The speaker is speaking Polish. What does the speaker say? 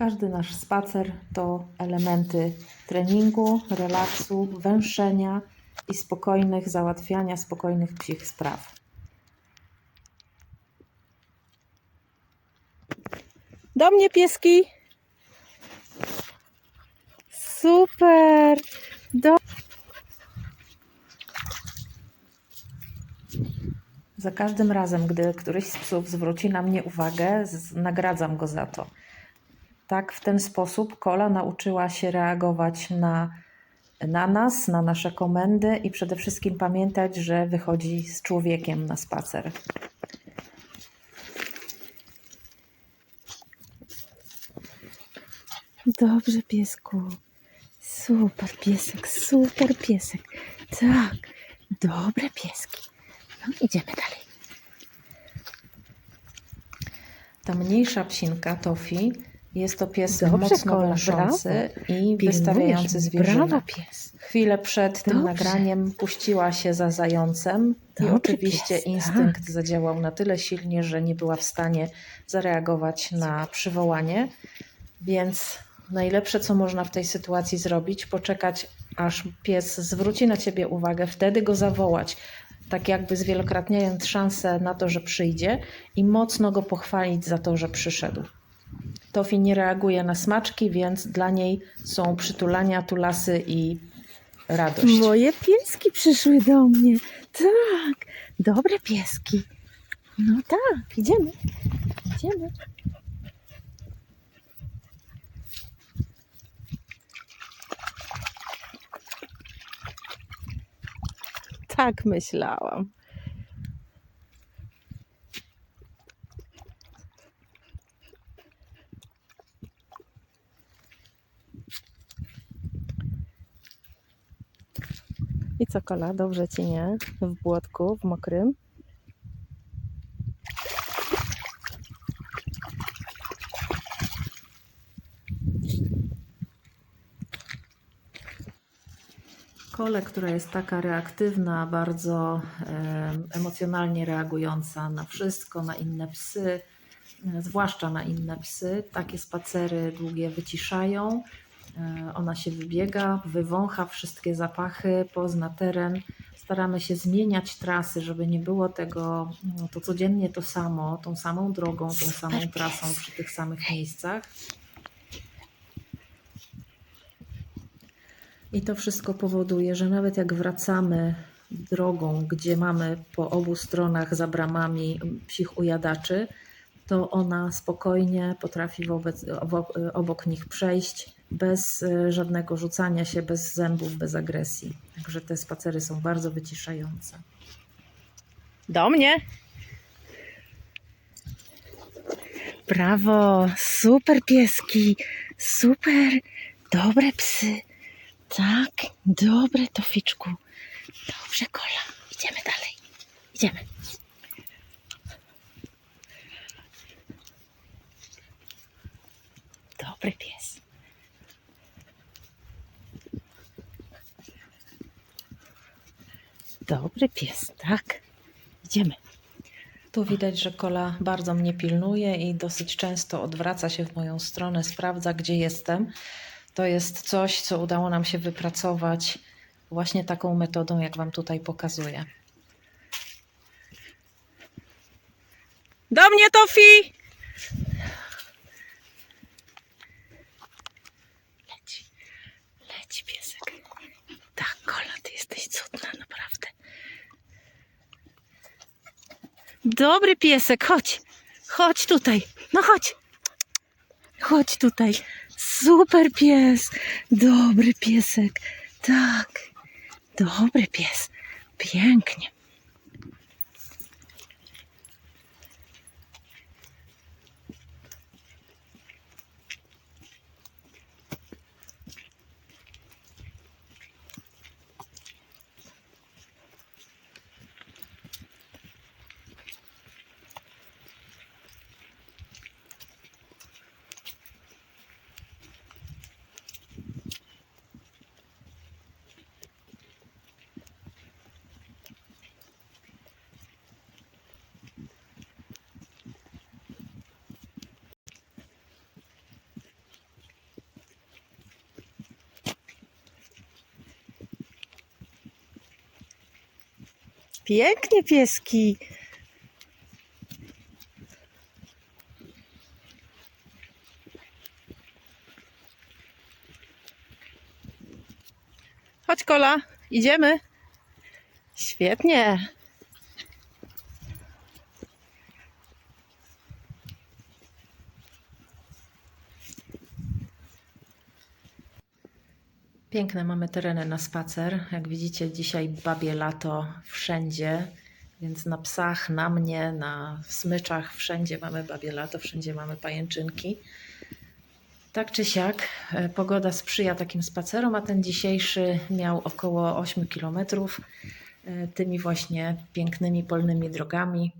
Każdy nasz spacer to elementy treningu, relaksu, węszenia i spokojnych załatwiania spokojnych psich spraw. Do mnie pieski. Super. Do... Za każdym razem, gdy któryś z psów zwróci na mnie uwagę, nagradzam go za to. Tak, w ten sposób Kola nauczyła się reagować na, na nas, na nasze komendy i przede wszystkim pamiętać, że wychodzi z człowiekiem na spacer. Dobrze, piesku. Super piesek, super piesek. Tak, dobre pieski. No, idziemy dalej. Ta mniejsza psinka, Tofi, jest to pies Dobrze, mocno Kola, węszący i wystawiający mnie. zwierzynę. Brawo, pies. Chwilę przed tym Dobrze. nagraniem puściła się za zającem i oczywiście pies, tak. instynkt zadziałał na tyle silnie, że nie była w stanie zareagować na przywołanie. Więc najlepsze, co można w tej sytuacji zrobić, poczekać, aż pies zwróci na ciebie uwagę, wtedy go zawołać, tak jakby zwielokrotniając szansę na to, że przyjdzie i mocno go pochwalić za to, że przyszedł. Tofi nie reaguje na smaczki, więc dla niej są przytulania, tulasy i radość. Moje pieski przyszły do mnie. Tak, dobre pieski. No tak, idziemy. Idziemy. Tak myślałam. Co, kola? Dobrze ci nie? W błotku, w mokrym. Kole, która jest taka reaktywna, bardzo emocjonalnie reagująca na wszystko, na inne psy, e, zwłaszcza na inne psy, takie spacery długie wyciszają. E, ona się wybiega, wywącha wszystkie zapachy, pozna teren. Staramy się zmieniać trasy, żeby nie było tego, no, to codziennie to samo, tą samą drogą, tą samą trasą przy tych samych miejscach. I to wszystko powoduje, że nawet jak wracamy drogą, gdzie mamy po obu stronach za bramami psich ujadaczy, to ona spokojnie potrafi wobec, obok nich przejść bez e, żadnego rzucania się, bez zębów, bez agresji. Także te spacery są bardzo wyciszające. Do mnie. Brawo, super pieski, super, dobre psy. Tak, dobre Toficzku. Dobrze, kola. Idziemy dalej. Idziemy. Dobry pies. Dobry pies, tak. Idziemy. Tu widać, że kola bardzo mnie pilnuje i dosyć często odwraca się w moją stronę, sprawdza, gdzie jestem. To jest coś, co udało nam się wypracować właśnie taką metodą, jak Wam tutaj pokazuję. Do mnie, Tofi! Dobry piesek, chodź. Chodź tutaj. No chodź. Chodź tutaj. Super pies. Dobry piesek. Tak. Dobry pies. Pięknie. Pięknie pieski. Chodź Kola, idziemy. Świetnie. Piękne mamy tereny na spacer. Jak widzicie, dzisiaj babie lato wszędzie, więc na psach, na mnie, na smyczach, wszędzie mamy babie lato, wszędzie mamy pajęczynki. Tak czy siak, e, pogoda sprzyja takim spacerom, a ten dzisiejszy miał około 8 km tymi właśnie pięknymi polnymi drogami.